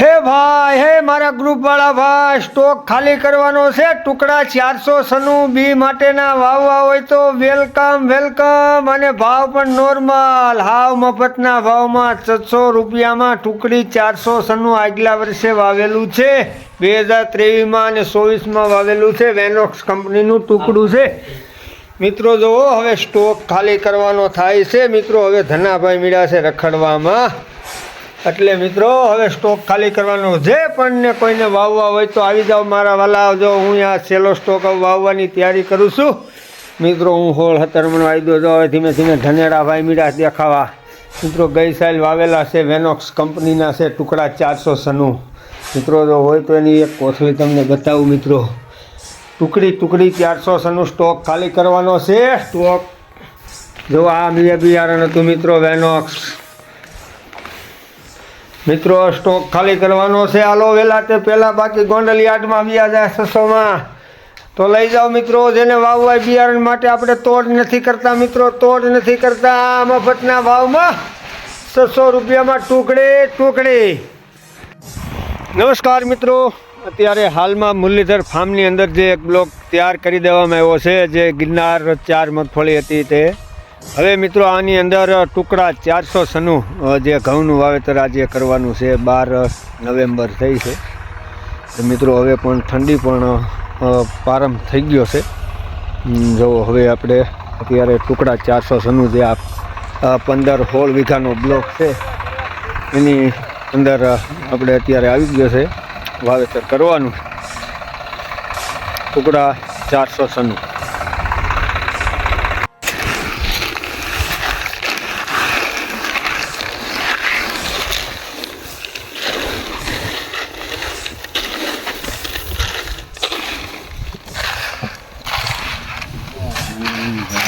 હે ભાઈ, હે મારા ગ્રુપ વાળા ભાઈ, સ્ટોક ખાલી કરવાનો છે, ટુકડા ચારસો સનું બી માટેના વાવવા હોય તો વેલકમ વેલકમ. અને ભાવ પણ નોર્મલ. હાવ મફતના ભાવમાં છસો રૂપિયામાં ટુકડી ચારસો સનું આગલા વર્ષે વાવેલું છે. બે હજાર ત્રેવીસમાં અને ચોવીસમાં વાવેલું છે. વેનોક્સ કંપનીનું ટુકડું છે. મિત્રો, જુઓ, હવે સ્ટોક ખાલી કરવાનો થાય છે. મિત્રો, હવે ધનાભાઈ મીડા છે રખડવામાં. એટલે મિત્રો હવે સ્ટોક ખાલી કરવાનો જે પણ ને કોઈને વાવવા હોય તો આવી જાઓ મારા વાલા. જો હું આ સેલો સ્ટોક વાવવાની તૈયારી કરું છું. મિત્રો હું હોળ હતરમણ વાયદો જો હવે ધીમે ધીમે ધનેરા ભાઈ મીડા દેખાવા. મિત્રો ગઈ સાલ વાવેલા છે વેનોક્સ કંપનીના છે ટુકડા ચારસો સનું. મિત્રો જો હોય તો એની એક કોથળી તમને બતાવું મિત્રો. ટુકડી ટુકડી ચારસો સનું સ્ટોક ખાલી કરવાનો છે. સ્ટોક જો આ બિયા બિયારણ હતું મિત્રો વેનોક્સ મિત્રો સ્ટોક ખાલી કરવાનો છે. આલો વેલા તે પહેલાં બાકી ગોંડલ યાર્ડમાં વ્યા જાય છસોમાં. તો લઈ જાઓ મિત્રો, જેને વાવવાય બિયારણ માટે આપણે તોડ નથી કરતા મિત્રો, તોડ નથી કરતા. મફતના ભાવમાં છસો રૂપિયામાં ટુકડે, ટુકડી. નમસ્કાર મિત્રો, અત્યારે હાલમાં મુરલીધર ફાર્મની અંદર જે એક બ્લોક તૈયાર કરી દેવામાં આવ્યો છે, જે ગિરનાર ચાર મગફળી હતી તે. હવે મિત્રો, આની અંદર ટુકડા ચારસો સનું જે ઘઉંનું વાવેતર આજે કરવાનું છે, બાર નવેમ્બર થઈ છે. તો મિત્રો, હવે પણ ઠંડી પણ પ્રારંભ થઈ ગયો છે. જો હવે આપણે અત્યારે ટુકડા ચારસો સનું જે આ પંદર હોળ વીઘાનો બ્લોક છે, એની અંદર આપણે અત્યારે આવી ગયો છે, વાવેતર કરવાનું. ટુકડા ચારસો સનું. Mm-hmm.